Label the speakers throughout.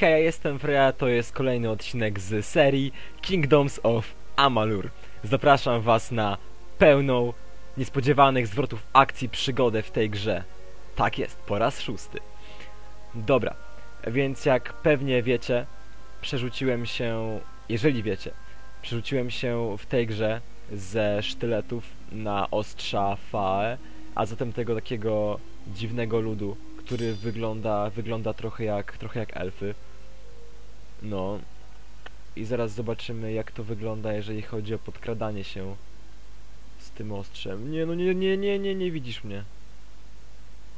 Speaker 1: Hej, jestem Freya, to jest kolejny odcinek z serii Kingdoms of Amalur. Zapraszam was na pełną, niespodziewanych zwrotów akcji przygodę w tej grze. Tak jest, po raz szósty. Dobra, więc jak pewnie wiecie, przerzuciłem się, jeżeli wiecie, przerzuciłem się w tej grze ze sztyletów na ostrza Fae, a zatem tego takiego dziwnego ludu, który wygląda, wygląda trochę jak, trochę jak elfy. No. I zaraz zobaczymy jak to wygląda, jeżeli chodzi o podkradanie się z tym ostrzem. Nie, no nie, nie, nie, nie, nie widzisz mnie.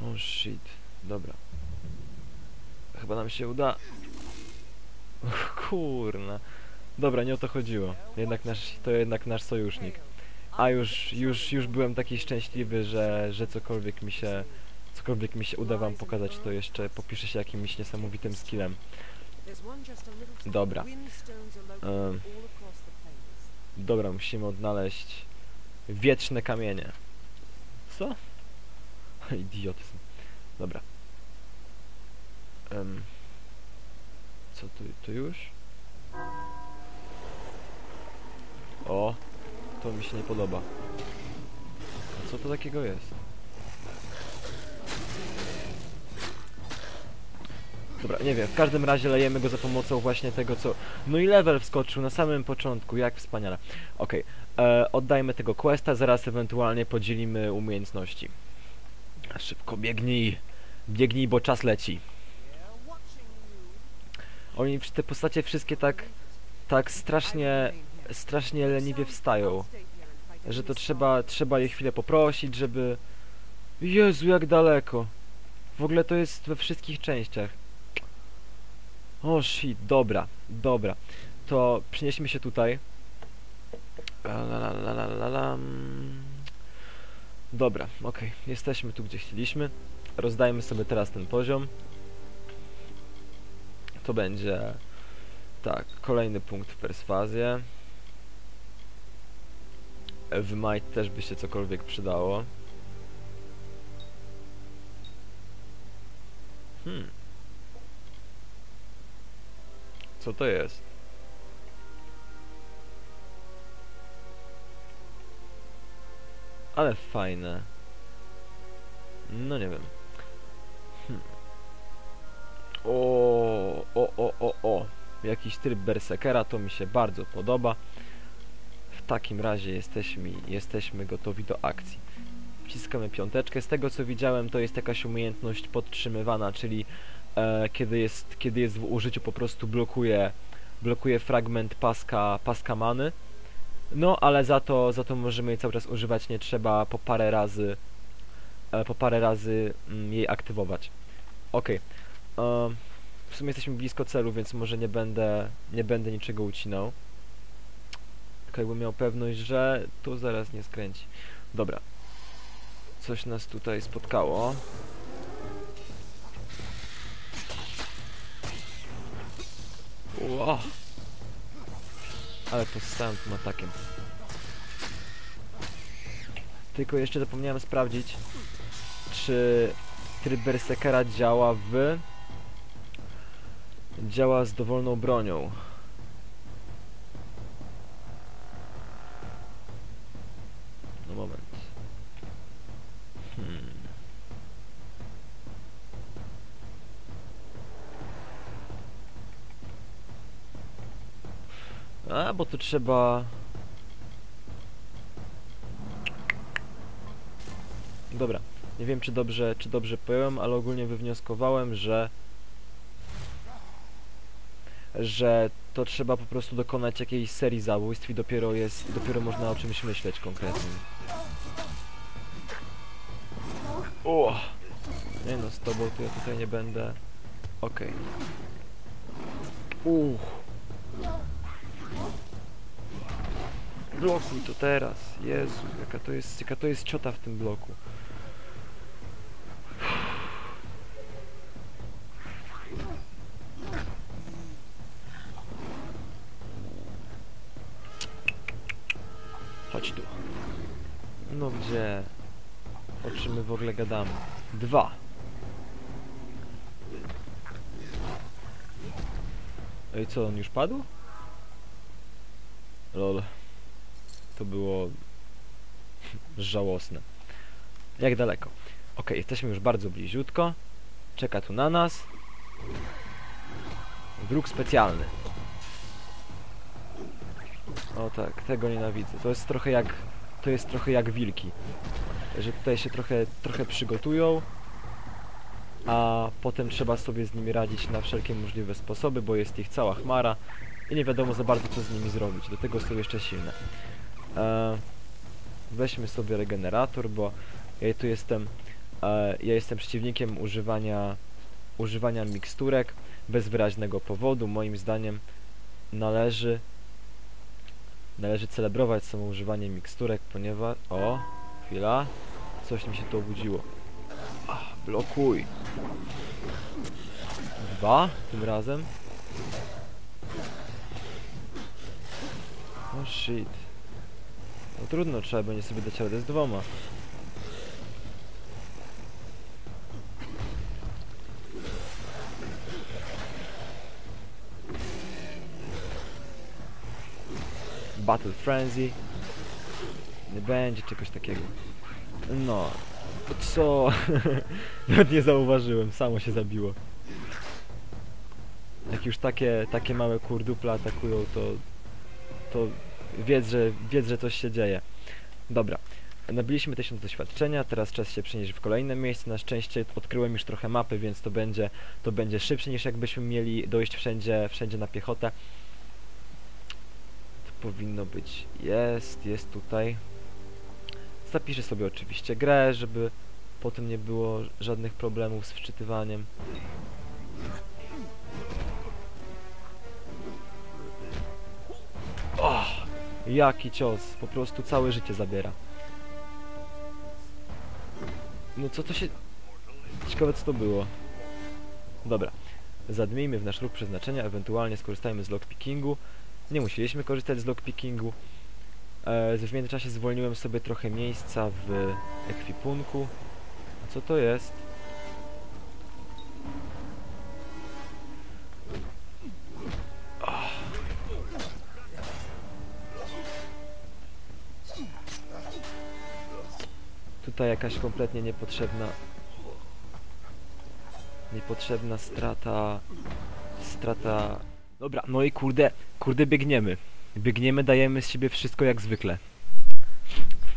Speaker 1: Oh shit. Dobra. Chyba nam się uda. Kurna. Dobra, nie o to chodziło. Jednak nasz, to jednak nasz sojusznik. A już, już, już byłem taki szczęśliwy, że, że cokolwiek mi się, cokolwiek mi się uda wam pokazać, to jeszcze popiszę się jakimś niesamowitym skillem. Dobra. Dobra, musimy odnaleźć wieczne kamienie. Co? Idiotyzm. Dobra. Co tu, tu już? O, to mi się nie podoba. A co to takiego jest? Dobra, nie wiem, w każdym razie lejemy go za pomocą właśnie tego co... No i level wskoczył na samym początku, jak wspaniale. Okej, e, oddajmy tego questa, zaraz ewentualnie podzielimy umiejętności. Szybko biegnij, biegnij, bo czas leci. Oni, te postacie wszystkie tak, tak strasznie, strasznie leniwie wstają. Że to trzeba, trzeba je chwilę poprosić, żeby... Jezu, jak daleko. W ogóle to jest we wszystkich częściach. O shit, dobra, dobra. To przenieśmy się tutaj. Dobra, okej. Jesteśmy tu, gdzie chcieliśmy. Rozdajmy sobie teraz ten poziom. To będzie... Tak, kolejny punkt w perswazję. W might też by się cokolwiek przydało. Hmm. Co to jest? Ale fajne. No nie wiem. Hmm. O, o, o, o, o. Jakiś tryb berserkera, to mi się bardzo podoba. W takim razie jesteśmy, jesteśmy gotowi do akcji. Wciskamy piąteczkę. Z tego co widziałem, to jest jakaś umiejętność podtrzymywana, czyli kiedy, jest, kiedy jest w użyciu po prostu blokuje, blokuje fragment paska, paska many. No, ale za to, za to możemy jej cały czas używać, nie trzeba po parę razy e, po parę razy mm, jej aktywować. Okej. E, w sumie jesteśmy blisko celu, więc może nie będę, nie będę niczego ucinał. Tylko jakbym miał pewność, że tu zaraz nie skręci. Dobra. Coś nas tutaj spotkało. Ale to z całym tym atakiem. Tylko jeszcze zapomniałem sprawdzić, czy tryb Berserkera działa w... działa z dowolną bronią. Bo tu trzeba... Dobra, nie wiem czy dobrze, czy dobrze pojąłem, ale ogólnie wywnioskowałem, że że to trzeba po prostu dokonać jakiejś serii zabójstw i dopiero jest, dopiero można o czymś myśleć konkretnym. O! Nie no, z tobą to ja tutaj nie będę. Okej. Uch. Blokuj to teraz. Jezu, jaka to jest, jaka to jest ciota w tym bloku. Chodź tu. No gdzie? O czym my w ogóle gadamy? Dwa. Ej, co, on już padł? Lol. To było... żałosne. Jak daleko? Ok, jesteśmy już bardzo bliziutko. Czeka tu na nas. Wróg specjalny. O tak, tego nienawidzę. To jest trochę jak... To jest trochę jak wilki. Że tutaj się trochę, trochę przygotują, a potem trzeba sobie z nimi radzić na wszelkie możliwe sposoby, bo jest ich cała chmara i nie wiadomo za bardzo co z nimi zrobić. Do tego są jeszcze silne. E, weźmy sobie regenerator, bo ja tu jestem e, ja jestem przeciwnikiem używania używania miksturek bez wyraźnego powodu. Moim zdaniem należy należy celebrować samo używanie miksturek, ponieważ... O, chwila. Coś mi się tu obudziło. Ach, blokuj. Dwa tym razem. Oh shit. No trudno, trzeba będzie sobie dać radę z dwoma. Battle Frenzy. Nie będzie czegoś takiego. No. Co? Nawet nie zauważyłem, samo się zabiło. Jak już takie, takie małe kurdupla atakują, to... To wiedz, że, wiedz, że coś się dzieje. Dobra. Nabiliśmy tysiąc doświadczenia, teraz czas się przenieść w kolejne miejsce. Na szczęście odkryłem już trochę mapy, więc to będzie, to będzie szybsze niż jakbyśmy mieli dojść wszędzie, wszędzie na piechotę powinno być. Jest, jest tutaj. Zapiszę sobie oczywiście grę, żeby potem nie było żadnych problemów z wczytywaniem. Jaki cios, po prostu całe życie zabiera. No co to się... Ciekawe co to było. Dobra. Zadmijmy w nasz ruch przeznaczenia, ewentualnie skorzystajmy z lockpickingu. Nie musieliśmy korzystać z lockpickingu. E, w międzyczasie zwolniłem sobie trochę miejsca w ekwipunku. A co to jest? Tutaj jakaś kompletnie niepotrzebna niepotrzebna strata strata Dobra, no i kurde, kurde biegniemy. Biegniemy, dajemy z siebie wszystko jak zwykle.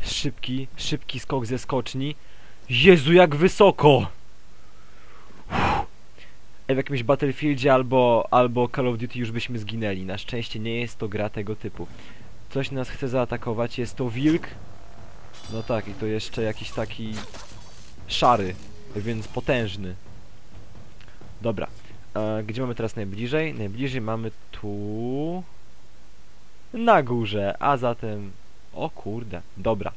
Speaker 1: Szybki, szybki skok ze skoczni. Jezu, jak wysoko! W jakimś Battlefieldzie albo, albo Call of Duty już byśmy zginęli. Na szczęście nie jest to gra tego typu. Coś nas chce zaatakować, jest to wilk. No tak, i to jeszcze jakiś taki szary, więc potężny. Dobra, E, gdzie mamy teraz najbliżej? Najbliżej mamy tu... Na górze, a zatem... O kurde, dobra.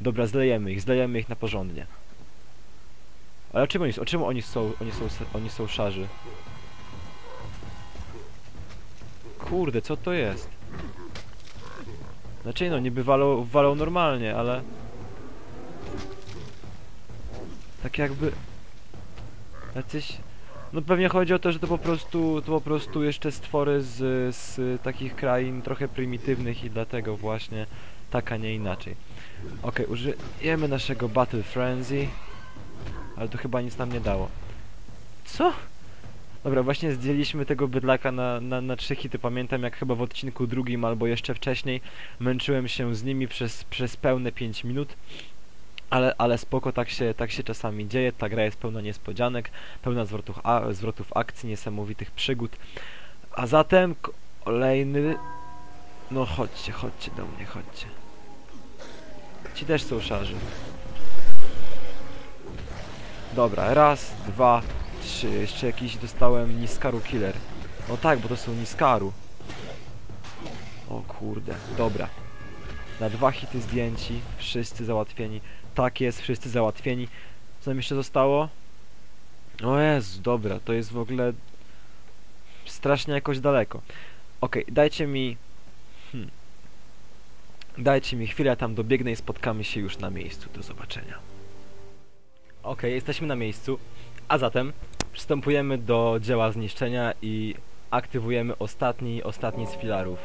Speaker 1: Dobra, zlejemy ich, zlejemy ich na porządnie. Ale o czym oni, o czym oni są, oni są, oni są szarzy? Kurde, co to jest? Znaczy no, niby walą, walą normalnie, ale... Tak jakby... Jacyś... No pewnie chodzi o to, że to po prostu, to po prostu jeszcze stwory z, z takich krain trochę prymitywnych i dlatego właśnie tak, a nie inaczej. Ok, użyjemy naszego Battle Frenzy, ale to chyba nic nam nie dało. Co? Dobra, właśnie zdjęliśmy tego bydlaka na, na, na trzy hity. Pamiętam jak chyba w odcinku drugim albo jeszcze wcześniej męczyłem się z nimi przez, przez pełne 5 minut. Ale, ale spoko, tak się, tak się czasami dzieje, ta gra jest pełna niespodzianek, pełna zwrotów, a, zwrotów akcji, niesamowitych przygód. A zatem kolejny... No chodźcie, chodźcie do mnie, chodźcie. Ci też są szarzy. Dobra, raz, dwa, trzy. Jeszcze jakiś dostałem Niskaru Killer. No tak, bo to są Niskaru. O kurde, dobra. Na dwa hity zdjęci, wszyscy załatwieni. Tak jest, wszyscy załatwieni. Co nam jeszcze zostało? O Jezu, dobra, to jest w ogóle strasznie jakoś daleko. Okay, dajcie mi... Hmm. Dajcie mi chwilę, tam dobiegnę i spotkamy się już na miejscu. Do zobaczenia. Okay, jesteśmy na miejscu, a zatem przystępujemy do dzieła zniszczenia i aktywujemy ostatni, ostatni z filarów.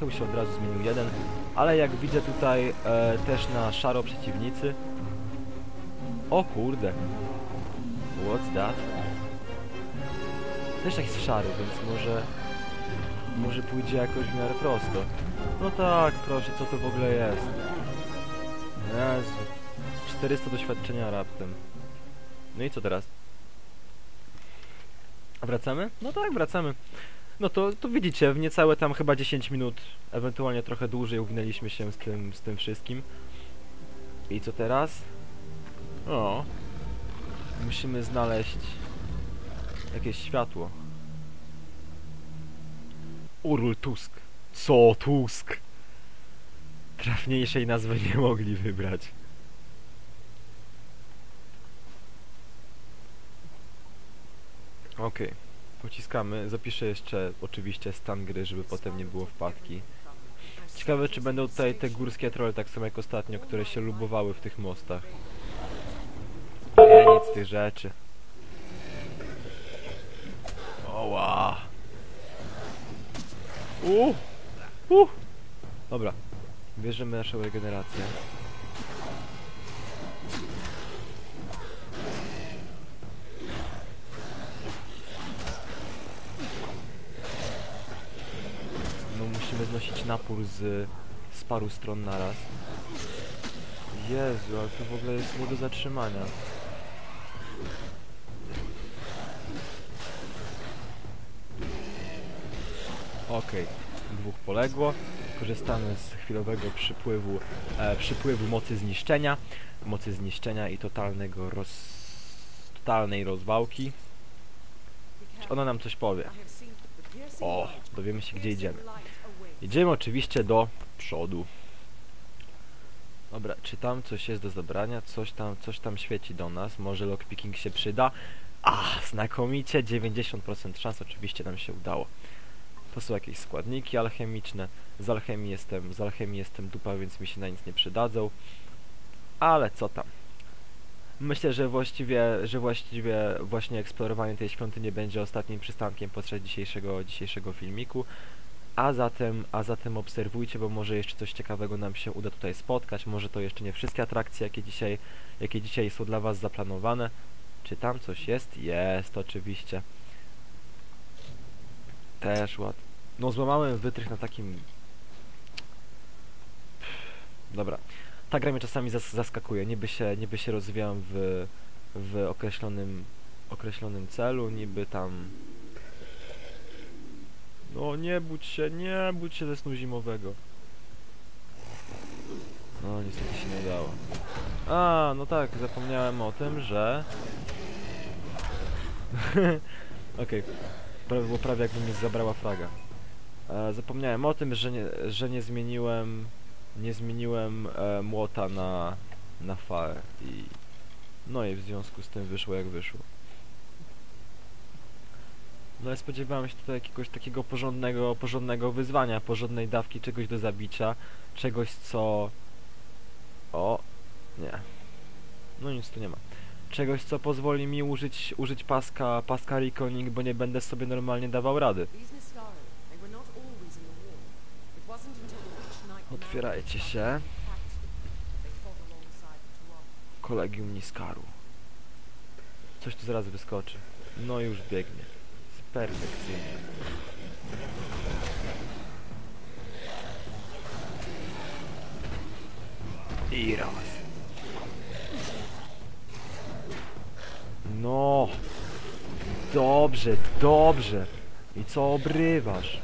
Speaker 1: Już się od razu zmienił jeden, ale jak widzę tutaj e, też na szaro przeciwnicy. O kurde. What's that? Też tak jest szary, więc może... Może pójdzie jakoś w miarę prosto. No tak, proszę, co to w ogóle jest? Jezu. 400 doświadczenia raptem. No i co teraz? Wracamy? No tak, wracamy. No to, to widzicie, w niecałe tam chyba 10 minut, ewentualnie trochę dłużej uwinęliśmy się z tym, z tym wszystkim. I co teraz? O, musimy znaleźć jakieś światło. Urul Tusk. Co Tusk? Trafniejszej nazwy nie mogli wybrać. Okej, pociskamy. Zapiszę jeszcze oczywiście stan gry, żeby potem nie było wpadki. Ciekawe, czy będą tutaj te górskie trolle tak samo jak ostatnio, które się lubowały w tych mostach. Nie, nic z tych rzeczy. Oła. Uh. Uh. Dobra. Bierzemy naszą regenerację. Znosić napór z, z paru stron naraz. Jezu, ale to w ogóle jest nie do zatrzymania. Okej, dwóch poległo. Korzystamy z chwilowego przypływu, e, przypływu mocy zniszczenia, mocy zniszczenia i totalnego roz... totalnej rozwałki. Czy ona nam coś powie? O, dowiemy się gdzie idziemy. Idziemy oczywiście do przodu. Dobra, czy tam coś jest do zabrania? Coś tam, coś tam świeci do nas. Może lockpicking się przyda. A, znakomicie, 90% szans oczywiście nam się udało. To są jakieś składniki alchemiczne. Z alchemii jestem, z alchemii jestem dupa, więc mi się na nic nie przydadzą. Ale co tam? Myślę, że właściwie, że właściwie właśnie eksplorowanie tej świątyni będzie ostatnim przystankiem podczas dzisiejszego, dzisiejszego filmiku. A zatem, a zatem obserwujcie, bo może jeszcze coś ciekawego nam się uda tutaj spotkać. Może to jeszcze nie wszystkie atrakcje, jakie dzisiaj, jakie dzisiaj są dla Was zaplanowane. Czy tam coś jest? Jest, oczywiście. Też ład. No złamałem wytrych na takim... Dobra. Ta gra mnie czasami zas zaskakuje. Niby się, niby się rozwijam w, w określonym, określonym celu, niby tam... No nie budź się, nie budź się ze snu zimowego. No niestety się nie udało. A, no tak, zapomniałem o tym, że... Okej, prawie było prawie jakby mnie zabrała fraga. E, zapomniałem o tym, że nie, że nie zmieniłem nie zmieniłem e, młota na na fałę i no i w związku z tym wyszło jak wyszło. No i spodziewałem się tutaj jakiegoś takiego porządnego, porządnego wyzwania, porządnej dawki czegoś do zabicia, czegoś co... O, nie. No nic tu nie ma. Czegoś co pozwoli mi użyć, użyć paska, paska Reconing, bo nie będę sobie normalnie dawał rady. Otwierajcie się. Kolegium Niskaru. Coś tu zaraz wyskoczy. No już biegnie. Perfekcyjnie. I raz. No. Dobrze, dobrze. I co obrywasz?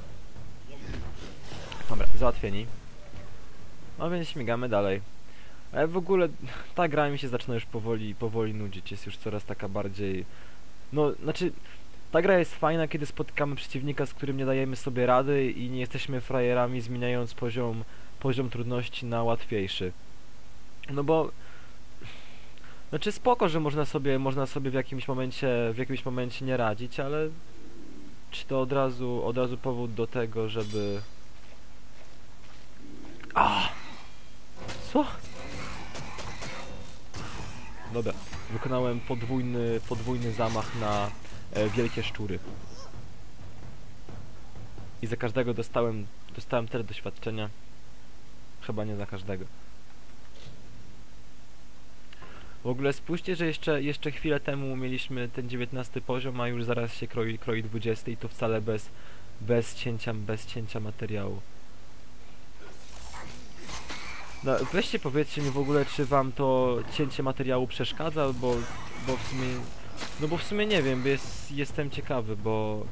Speaker 1: Dobra, załatwieni. No więc śmigamy dalej. Ale w ogóle ta gra mi się zaczyna już powoli, powoli nudzić. Jest już coraz taka bardziej... No, znaczy... Ta gra jest fajna, kiedy spotykamy przeciwnika, z którym nie dajemy sobie rady i nie jesteśmy frajerami, zmieniając poziom, poziom trudności na łatwiejszy. No bo... Znaczy spoko, że można sobie, można sobie w jakimś momencie, w jakimś momencie nie radzić, ale... Czy to od razu, od razu powód do tego, żeby... A! Co? Dobra, wykonałem podwójny, podwójny zamach na wielkie szczury. I za każdego dostałem, dostałem tyle doświadczenia. Chyba nie za każdego. W ogóle spójrzcie, że jeszcze, jeszcze chwilę temu mieliśmy ten 19 poziom, a już zaraz się kroi, kroi 20 i to wcale bez, bez cięcia, bez cięcia materiału. No, weźcie powiedzcie mi w ogóle, czy wam to cięcie materiału przeszkadza, bo, bo w sumie... No bo w sumie nie wiem, jest, jestem ciekawy, bo...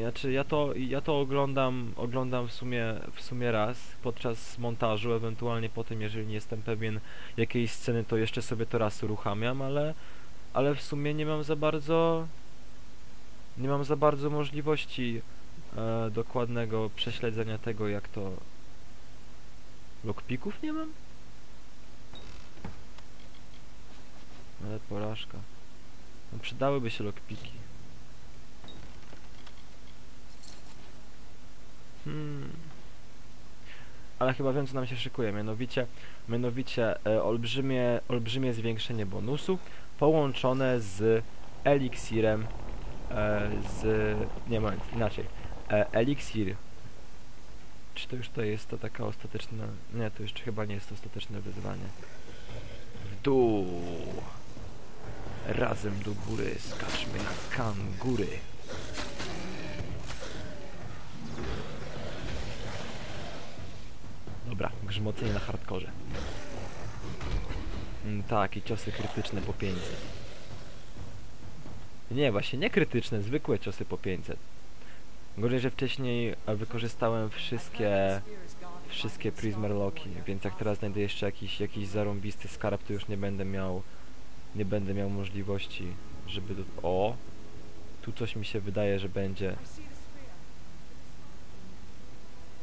Speaker 1: Znaczy ja to, ja to oglądam, oglądam w sumie, w sumie raz podczas montażu, ewentualnie potem, jeżeli nie jestem pewien jakiejś sceny, to jeszcze sobie to raz uruchamiam, ale, ale w sumie nie mam za bardzo, nie mam za bardzo możliwości e, dokładnego prześledzenia tego, jak to... Lockpików nie mam? Ale porażka. No przydałyby się lockpiki. Hmm. Ale chyba wiem co nam się szykuje, mianowicie, mianowicie e, olbrzymie, olbrzymie zwiększenie bonusu połączone z eliksirem e, z... nie moment, inaczej. E, eliksir czy to już to jest to taka ostateczna... Nie, to jeszcze chyba nie jest ostateczne wyzwanie. W dół! Razem do góry skaczmy jak kangury. Dobra, grzmocenie na hardkorze. Mm, tak, i ciosy krytyczne po 500. Nie, właśnie nie krytyczne, zwykłe ciosy po 500. Gorzej, że wcześniej e, wykorzystałem wszystkie wszystkie Prismarlocki, więc jak teraz znajdę jeszcze jakiś, jakiś zarąbisty skarb, to już nie będę miał nie będę miał możliwości, żeby. O! Tu coś mi się wydaje, że będzie...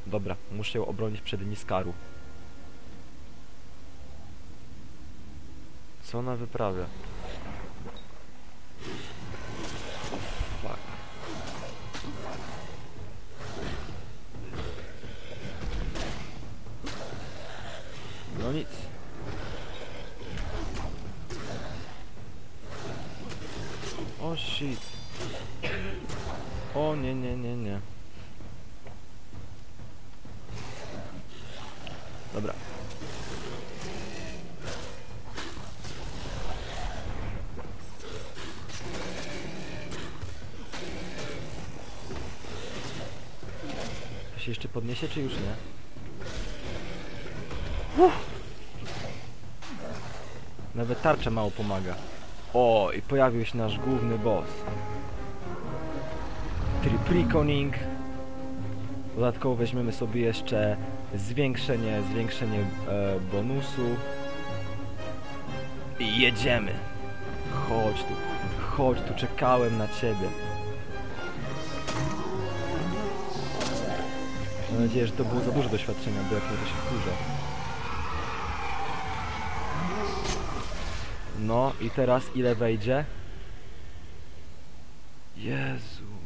Speaker 1: Dobra, muszę ją obronić przed Niskaru. Co ona wyprawia? Dobra. To się jeszcze podniesie, czy już nie? Nawet tarcza mało pomaga. O, i pojawił się nasz główny boss. Tripriconing. Dodatkowo weźmiemy sobie jeszcze zwiększenie, zwiększenie e, bonusu. I jedziemy. Chodź tu, chodź tu, czekałem na ciebie. Mam nadzieję, że to było za dużo doświadczenia, bo jak nie to się wkurza. No i teraz ile wejdzie? Jezu.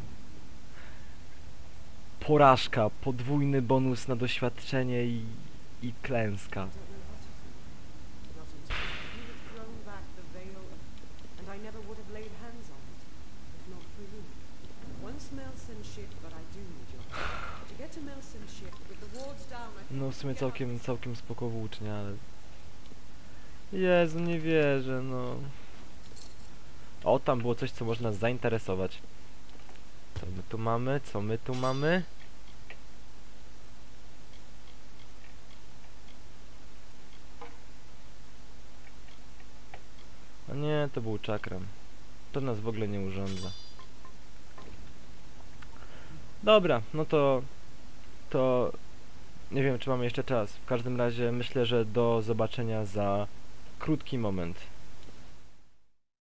Speaker 1: Porażka, podwójny bonus na doświadczenie i, i klęska. No w sumie całkiem, całkiem spoko włócznie, ale... Jezu, nie wierzę, no. O, tam było coś, co można zainteresować. Co my tu mamy? Co my tu mamy? A to był czakram. To nas w ogóle nie urządza. Dobra, no to... To... Nie wiem, czy mamy jeszcze czas. W każdym razie myślę, że do zobaczenia za krótki moment.